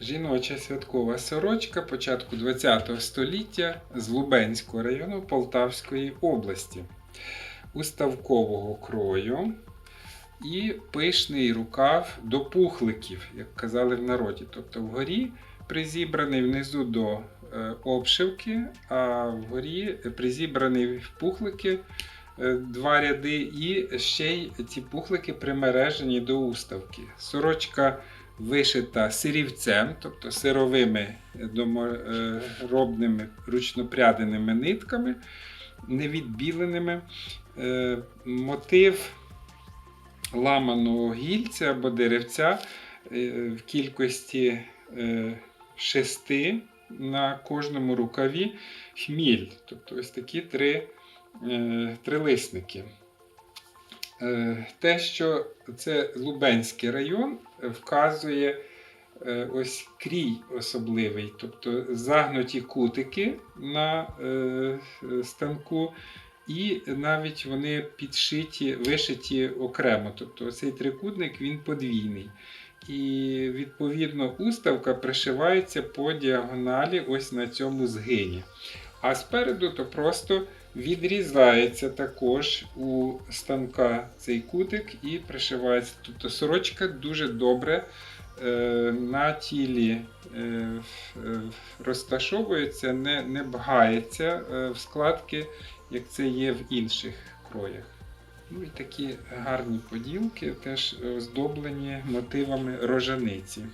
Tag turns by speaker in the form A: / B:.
A: Жіноча святкова сорочка початку ХХ століття з Лубенського району Полтавської області. Уставкового крою і пишний рукав до пухликів, як казали в народі. Тобто вгорі призібраний внизу до е, обшивки, а вгорі призібраний в пухлики е, два ряди, і ще й ці пухлики примережені до уставки. Сорочка вишита сирівцем, тобто сировими доморобними ручнопряденими нитками, невідбіленими. Е, Мотив ламаного гільця або деревця е, в кількості е, шести на кожному рукаві хміль. Тобто ось такі три е, трилисники. Е, Те, що це Лубенський район, е, вказує е, ось крій особливий, тобто загнуті кутики на станку, і навіть вони підшиті, вишиті окремо. Тобто цей трикутник він подвійний. І відповідно уставка пришивається по діагоналі ось на цьому згині. А спереду то просто відрізається також у станка цей кутик і пришивається. Тобто сорочка дуже добре е, на тілі е, е, розташовується, не, не бгається е, в складки, як це є в інших кроях. Ну і такі гарні поділки, теж оздоблені мотивами рожаниці.